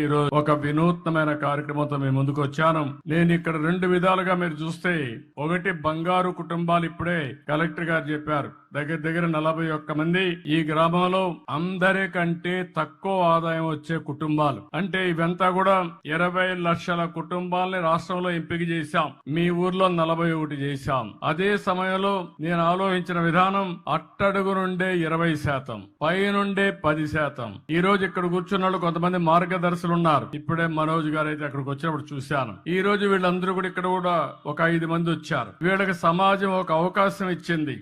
ఈ రోజు ఒక వినూత్నమైన కార్యక్రమంతో మేము ముందుకు వచ్చాను. నేను ఇక్కడ రెండు విధాలుగా మీరు చూస్తే ఒకటి బంగారు కుటుంబాలు ఇప్పుడే కలెక్టర్ గారు చెప్పారు. దగ్గర దగ్గర నలభై ఒక్క మంది ఈ గ్రామంలో అందరికంటే తక్కువ ఆదాయం వచ్చే కుటుంబాలు. అంటే ఇవంతా కూడా ఇరవై లక్షల కుటుంబాలని రాష్ట్రంలో ఎంపిక చేశాం. మీ ఊర్లో నలభై ఒకటి చేశాం. అదే సమయంలో నేను ఆలోచించిన విధానం అట్టడుగు నుండే ఇరవై శాతం పై నుండే పది శాతం. ఈ రోజు ఇక్కడ కూర్చున్న వాళ్ళు కొంతమంది మార్గదర్శులు ఉన్నారు. ఇప్పుడే మనోజ్ గారు అయితే అక్కడికి వచ్చినప్పుడు చూశాను. ఈ రోజు వీళ్ళందరూ కూడా ఇక్కడ కూడా ఒక ఐదు మంది వచ్చారు. వీళ్ళకి సమాజం ఒక అవకాశం ఇచ్చింది.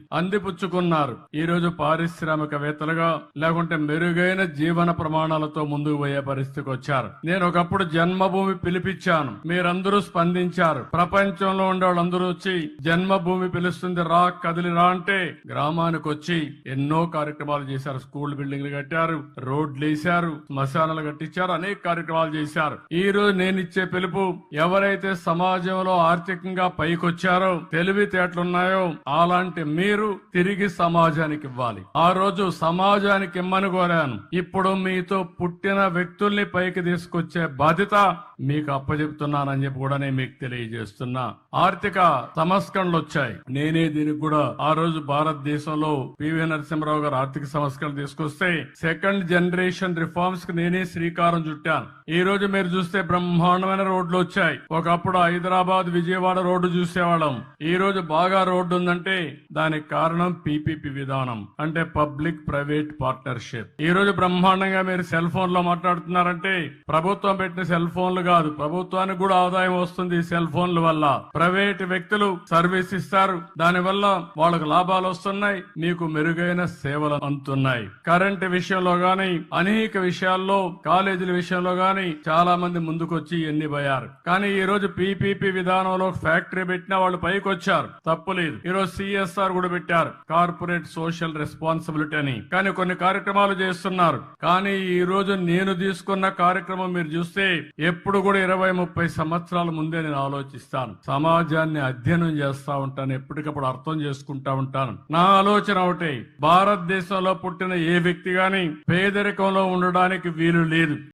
అందిపుచ్చుకున్నారు ఈ రోజు పారిశ్రామికవేత్తలుగా లేకుంటే మెరుగైన జీవన ప్రమాణాలతో ముందుకు పోయే పరిస్థితికి వచ్చారు. నేను ఒకప్పుడు జన్మభూమి పిలిపించాను. మీరందరూ స్పందించారు. ప్రపంచంలో ఉండే వాళ్ళందరూ వచ్చి జన్మభూమి పిలుస్తుంది రా కదిలి రా అంటే గ్రామానికి వచ్చి ఎన్నో కార్యక్రమాలు చేశారు. స్కూల్ బిల్డింగ్లు కట్టారు రోడ్లు వేశారు శ్మశానాలు కట్టించారు అనేక కార్యక్రమాలు చేశారు. ఈ రోజు నేను ఇచ్చే పిలుపు ఎవరైతే సమాజంలో ఆర్థికంగా పైకొచ్చారో తెలివితేటలున్నాయో అలాంటి మీరు తిరిగి సమాజానికి ఇవ్వాలి. ఆ రోజు సమాజానికి ఇమ్మని కోరాను. ఇప్పుడు మీతో పుట్టిన వ్యక్తుల్ని పైకి తీసుకొచ్చే బాధ్యత మీకు అప్పచెప్తున్నానని చెప్పి కూడా నేను మీకు తెలియజేస్తున్నా. ఆర్థిక సంస్కరణలు వచ్చాయి. నేనే దీనికి కూడా ఆ రోజు భారతదేశంలో పివి నరసింహరావు గారు ఆర్థిక సంస్కరణలు తీసుకొస్తే సెకండ్ జనరేషన్ రిఫార్మ్స్కి నేనే శ్రీకారం చుట్టాను. ఈ రోజు మీరు చూస్తే బ్రహ్మాండమైన రోడ్లు వచ్చాయి. ఒకప్పుడు హైదరాబాద్ విజయవాడ రోడ్డు చూసేవాళ్ళం. ఈ రోజు బాగా రోడ్డు ఉందంటే దానికి కారణం పీపీపీ విధానం అంటే పబ్లిక్ ప్రైవేట్ పార్ట్నర్షిప్. ఈ రోజు బ్రహ్మాండంగా మీరు సెల్ ఫోన్లో మాట్లాడుతున్నారంటే ప్రభుత్వం పెట్టిన సెల్ ఫోన్లు కాదు. ప్రభుత్వానికి కూడా ఆదాయం వస్తుంది సెల్ ఫోన్ల వల్ల. ప్రైవేట్ వ్యక్తులు సర్వీస్ ఇస్తారు. దాని వల్ల వాళ్ళకు లాభాలు వస్తున్నాయి మీకు మెరుగైన సేవలు అందుతున్నాయి. కరెంట్ విషయంలో గాని అనేక విషయాల్లో కాలేజీల విషయంలో గాని చాలా మంది ముందుకొచ్చి ఎన్ని పోయారు కానీ ఈ రోజు పీపీపీ విధానంలో ఫ్యాక్టరీ పెట్టిన వాళ్ళు పైకి వచ్చారు తప్పులేదు ఈ రోజు సిఎస్ఆర్ కూడా పెట్టారు. కార్పొరేట్ సోషల్ రెస్పాన్సిబిలిటీ అని. కానీ కొన్ని కార్యక్రమాలు చేస్తున్నారు. కానీ ఈ రోజు నేను తీసుకున్న కార్యక్రమం మీరు చూస్తే ఎప్పుడు కూడా ఇరవై ముప్పై సంవత్సరాల ముందే నేను ఆలోచిస్తాను. సమాజాన్ని అధ్యయనం చేస్తా ఉంటాను ఎప్పటికప్పుడు అర్థం చేసుకుంటా ఉంటాను. నా ఆలోచన ఒకటే భారతదేశంలో పుట్టిన ఏ వ్యక్తి గాని పేదరికంలో ఉండడానికి వీలు లేదు.